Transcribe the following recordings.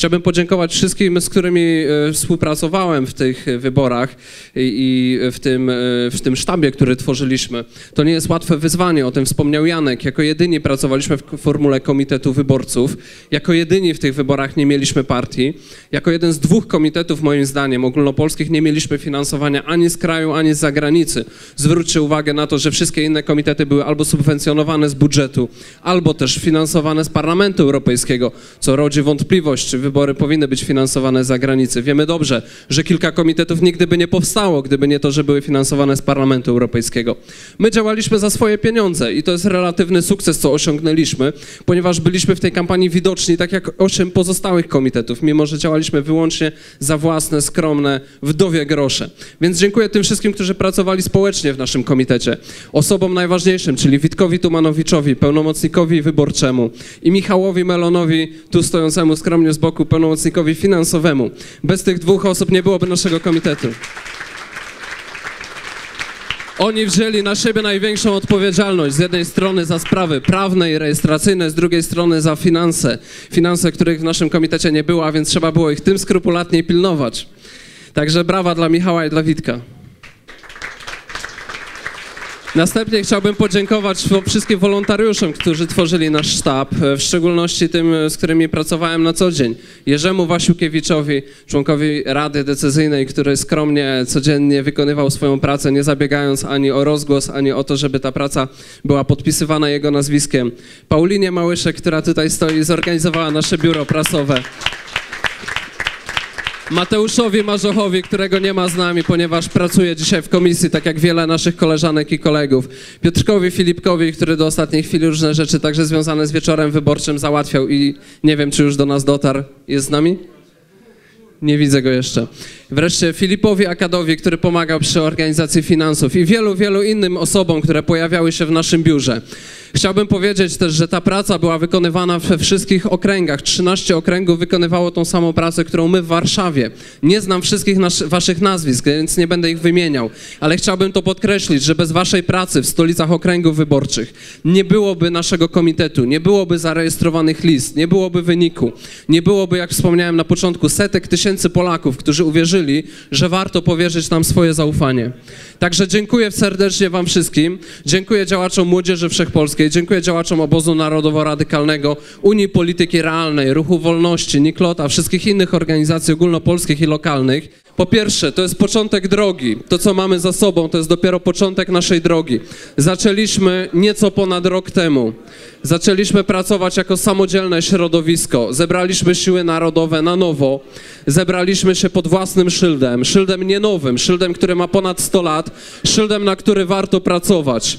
Chciałbym podziękować wszystkim, z którymi e, współpracowałem w tych e, wyborach i, w, tym, e, w tym sztabie, który tworzyliśmy. To nie jest łatwe wyzwanie, o tym wspomniał Janek. Jako jedyni pracowaliśmy w formule Komitetu Wyborców. Jako jedyni w tych wyborach nie mieliśmy partii. Jako jeden z dwóch komitetów, moim zdaniem, ogólnopolskich, nie mieliśmy finansowania ani z kraju, ani z zagranicy. Zwróćcie uwagę na to, że wszystkie inne komitety były albo subwencjonowane z budżetu, albo też finansowane z Parlamentu Europejskiego, co rodzi wątpliwość, czy wybory powinny być finansowane z zagranicy. Wiemy dobrze, że kilka komitetów nigdy by nie powstało, gdyby nie to, że były finansowane z Parlamentu Europejskiego. My działaliśmy za swoje pieniądze i to jest relatywny sukces, co osiągnęliśmy, ponieważ byliśmy w tej kampanii widoczni, tak jak osiem pozostałych komitetów, mimo że działaliśmy wyłącznie za własne, skromne, wdowie grosze. Więc dziękuję tym wszystkim, którzy pracowali społecznie w naszym komitecie. Osobom najważniejszym, czyli Witkowi Tumanowiczowi, pełnomocnikowi wyborczemu i Michałowi Melonowi, tu stojącemu skromnie z boku, pełnomocnikowi finansowemu. Bez tych dwóch osób nie byłoby naszego komitetu. Oni wzięli na siebie największą odpowiedzialność. Z jednej strony za sprawy prawne i rejestracyjne, z drugiej strony za finanse. Finanse, których w naszym komitecie nie było, a więc trzeba było ich tym skrupulatniej pilnować. Także brawa dla Michała i dla Witka. Następnie chciałbym podziękować wszystkim wolontariuszom, którzy tworzyli nasz sztab, w szczególności tym, z którymi pracowałem na co dzień. Jerzemu Wasiukiewiczowi, członkowi Rady Decyzyjnej, który skromnie codziennie wykonywał swoją pracę, nie zabiegając ani o rozgłos, ani o to, żeby ta praca była podpisywana jego nazwiskiem. Paulinie Małyszek, która tutaj stoi, zorganizowała nasze biuro prasowe. Mateuszowi Marzochowi, którego nie ma z nami, ponieważ pracuje dzisiaj w komisji, tak jak wiele naszych koleżanek i kolegów. Piotrkowi Filipkowi, który do ostatniej chwili różne rzeczy, także związane z wieczorem wyborczym, załatwiał i nie wiem, czy już do nas dotarł. Jest z nami? Nie widzę go jeszcze. Wreszcie Filipowi Akadowi, który pomagał przy organizacji finansów i wielu, wielu innym osobom, które pojawiały się w naszym biurze. Chciałbym powiedzieć też, że ta praca była wykonywana we wszystkich okręgach. 13 okręgów wykonywało tą samą pracę, którą my w Warszawie. Nie znam wszystkich waszych nazwisk, więc nie będę ich wymieniał, ale chciałbym to podkreślić, że bez waszej pracy w stolicach okręgów wyborczych nie byłoby naszego komitetu, nie byłoby zarejestrowanych list, nie byłoby wyniku, nie byłoby, jak wspomniałem na początku, setek tysięcy Polaków, którzy uwierzyli, że warto powierzyć nam swoje zaufanie. Także dziękuję serdecznie wam wszystkim, dziękuję działaczom Młodzieży Wszechpolskiej, dziękuję działaczom Obozu Narodowo-Radykalnego, Unii Polityki Realnej, Ruchu Wolności, Niklota, wszystkich innych organizacji ogólnopolskich i lokalnych. Po pierwsze, to jest początek drogi. To, co mamy za sobą, to jest dopiero początek naszej drogi. Zaczęliśmy nieco ponad rok temu. Zaczęliśmy pracować jako samodzielne środowisko. Zebraliśmy siły narodowe na nowo. Zebraliśmy się pod własnym szyldem. Szyldem nie nowym, szyldem, który ma ponad 100 lat. Szyldem, na który warto pracować.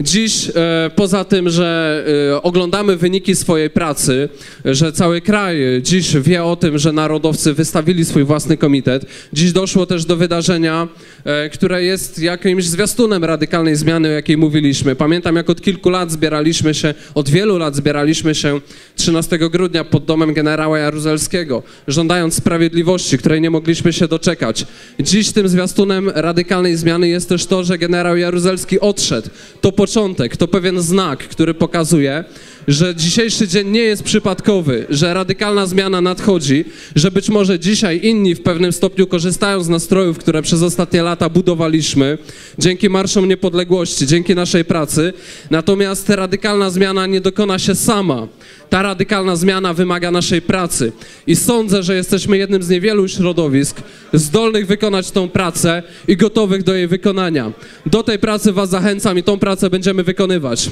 Dziś, e, poza tym, że e, oglądamy wyniki swojej pracy, że cały kraj dziś wie o tym, że narodowcy wystawili swój własny komitet, dziś doszło też do wydarzenia, e, które jest jakimś zwiastunem radykalnej zmiany, o jakiej mówiliśmy. Pamiętam, jak od kilku lat zbieraliśmy się, od wielu lat zbieraliśmy się 13 grudnia pod domem generała Jaruzelskiego, żądając sprawiedliwości, której nie mogliśmy się doczekać. Dziś tym zwiastunem radykalnej zmiany jest też to, że generał Jaruzelski odszedł. To początek, to pewien znak, który pokazuje, że dzisiejszy dzień nie jest przypadkowy, że radykalna zmiana nadchodzi, że być może dzisiaj inni w pewnym stopniu korzystają z nastrojów, które przez ostatnie lata budowaliśmy, dzięki Marszom Niepodległości, dzięki naszej pracy. Natomiast radykalna zmiana nie dokona się sama. Ta radykalna zmiana wymaga naszej pracy i sądzę, że jesteśmy jednym z niewielu środowisk zdolnych wykonać tą pracę i gotowych do jej wykonania. Do tej pracy Was zachęcam i tą pracę będziemy wykonywać.